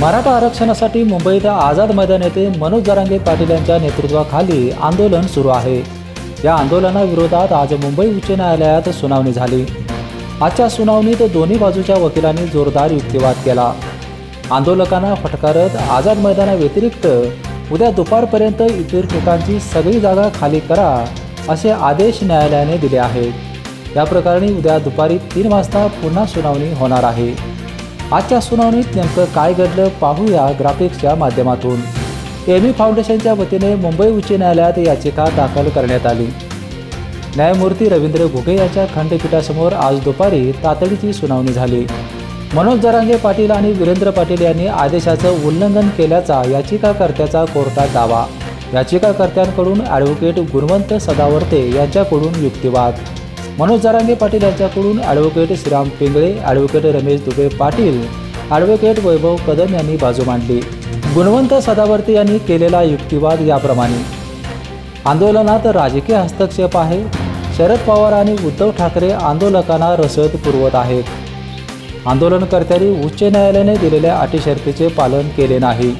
मराठा आरक्षणासाठी मुंबईत आझाद मैदान येथे मनोज जरांगे पाटील यांच्या नेतृत्वाखाली आंदोलन सुरू आहे. या आंदोलनाविरोधात आज मुंबई उच्च न्यायालयात सुनावणी झाली. आजच्या सुनावणीत दोन्ही बाजूच्या वकिलांनी जोरदार युक्तिवाद केला. आंदोलकांना फटकारत आझाद मैदानाव्यतिरिक्त उद्या दुपारपर्यंत इतर ठिकाणची सगळी जागा खाली करा असे आदेश न्यायालयाने दिले आहेत. या प्रकरणी उद्या दुपारी तीन वाजता पुन्हा सुनावणी होणार आहे. आजच्या सुनावणीत नेमकं काय घडलं पाहूया ग्राफिक्सच्या माध्यमातून. एमी फाउंडेशनच्या वतीने मुंबई उच्च न्यायालयात याचिका दाखल करण्यात आली. न्यायमूर्ती रवींद्र घुगे यांच्या खंडपीठासमोर आज दुपारी तातडीची सुनावणी झाली. मनोज जरांगे पाटील आणि वीरेंद्र पाटील यांनी आदेशाचं उल्लंघन केल्याचा याचिकाकर्त्याचा कोर्टात दावा. याचिकाकर्त्यांकडून ॲडव्होकेट गुणवंत सदावर्ते यांच्याकडून युक्तिवाद. मनोज जारांगे पाटील यांच्याकडून advocate Shriram Pingale advocate Ramesh Dube Patil advocate Vaibhav Kadam यांनी बाजू मांडली. गुणवंत सदावर्ते यांनी केलेला युक्तिवाद याप्रमाणे. आंदोलनात राजकीय हस्तक्षेप आहे. शरद पवार आणि उद्धव ठाकरे आंदोलकांना रसद पुरवत आहेत. आंदोलनकर्त्यांनी उच्च न्यायालयाने दिलेल्या अटी शर्तीचे पालन केले नाही.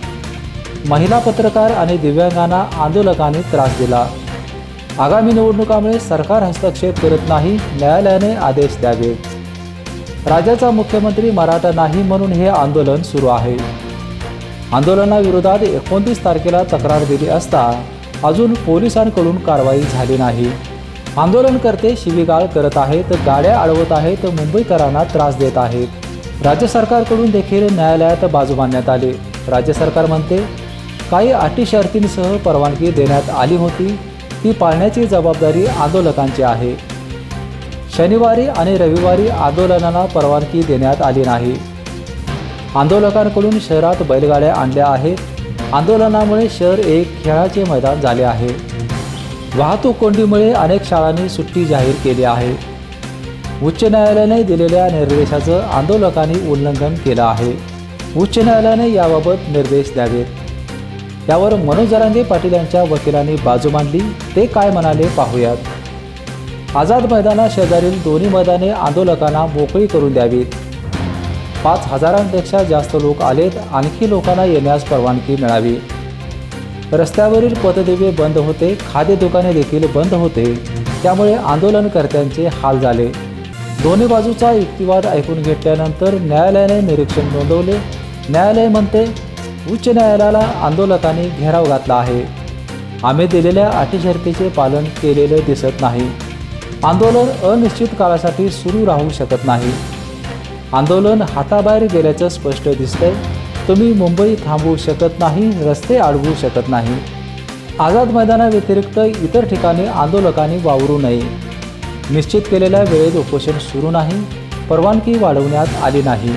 महिला पत्रकार आणि दिव्यांगांना आंदोलकांनी त्रास दिला. आगामी निवडणुकामुळे सरकार हस्तक्षेप करत नाही न्यायालयाने आदेश द्यावे. राज्याचा मुख्यमंत्री मराठा नाही म्हणून हे आंदोलन सुरू आहे. आंदोलनाविरोधात एकोणतीस तारखेला तक्रार दिली असता अजून पोलिसांकडून कारवाई झाली नाही. आंदोलनकर्ते शिवीगाळ करत आहेत गाड्या अडवत आहेत मुंबईकरांना त्रास देत आहेत. राज्य सरकारकडून देखील न्यायालयात बाजू मांडण्यात आली. राज्य सरकार म्हणते काही अटी शर्तींसह परवानगी देण्यात आली होती. ती पाळण्याची जबाबदारी आंदोलकांची आहे. शनिवारी आणि रविवारी आंदोलनाला परवानगी देण्यात आली नाही. आंदोलकांकडून शहरात बैलगाड्या आणल्या आहेत. आंदोलनामुळे शहर एक खेळाचे मैदान झाले आहे. वाहतूक कोंडीमुळे अनेक शाळांनी सुट्टी जाहीर केली आहे. उच्च न्यायालयाने दिलेल्या निर्देशाचं आंदोलकांनी उल्लंघन केलं आहे. उच्च न्यायालयाने याबाबत निर्देश द्यावेत. यावर मनोज जरांगे पाटील यांच्या वकिलांनी बाजू मांडली. ते काय म्हणाले पाहूयात. आझाद मैदाना शेजारील दोन्ही मैदाने आंदोलकांना मोकळी करून द्यावीत. पाच हजारांपेक्षा जास्त लोक आलेत आणखी लोकांना येण्यास परवानगी मिळावी. रस्त्यावरील पथदिवे बंद होते खाद्य दुकाने देखील बंद होते. त्यामुळे आंदोलनकर्त्यांचे हाल झाले. दोन्ही बाजूचा युक्तिवाद ऐकून घेतल्यानंतर न्यायालयाने निरीक्षण नोंदवले. न्यायालय म्हणते उच्च न्यायालयाला आंदोलकांनी घेराव घातला आहे. आम्ही दिलेल्या अटी शर्तीचे पालन केलेले दिसत नाही. आंदोलन अनिश्चित काळासाठी सुरू राहू शकत नाही. आंदोलन हाताबाहेर गेल्याचं स्पष्ट दिसतंय. तुम्ही मुंबई थांबवू शकत नाही रस्ते अडवू शकत नाही. आझाद मैदानाव्यतिरिक्त इतर ठिकाणी आंदोलकांनी वावरू नये. निश्चित केलेल्या वेळेत उपोषण सुरू नाही परवानगी वाढवण्यात आली नाही.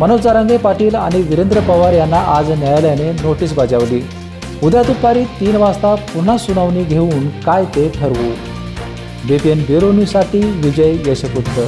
मनोज जारांगे पाटील आणि वीरेंद्र पवार यांना आज न्यायालयाने नोटीस बजावली. उद्या दुपारी तीन वाजता पुन्हा सुनावणी घेऊन काय ते ठरवू. बीपीएन ब्युरो न्यूजसाठी विजय यशपुत्र.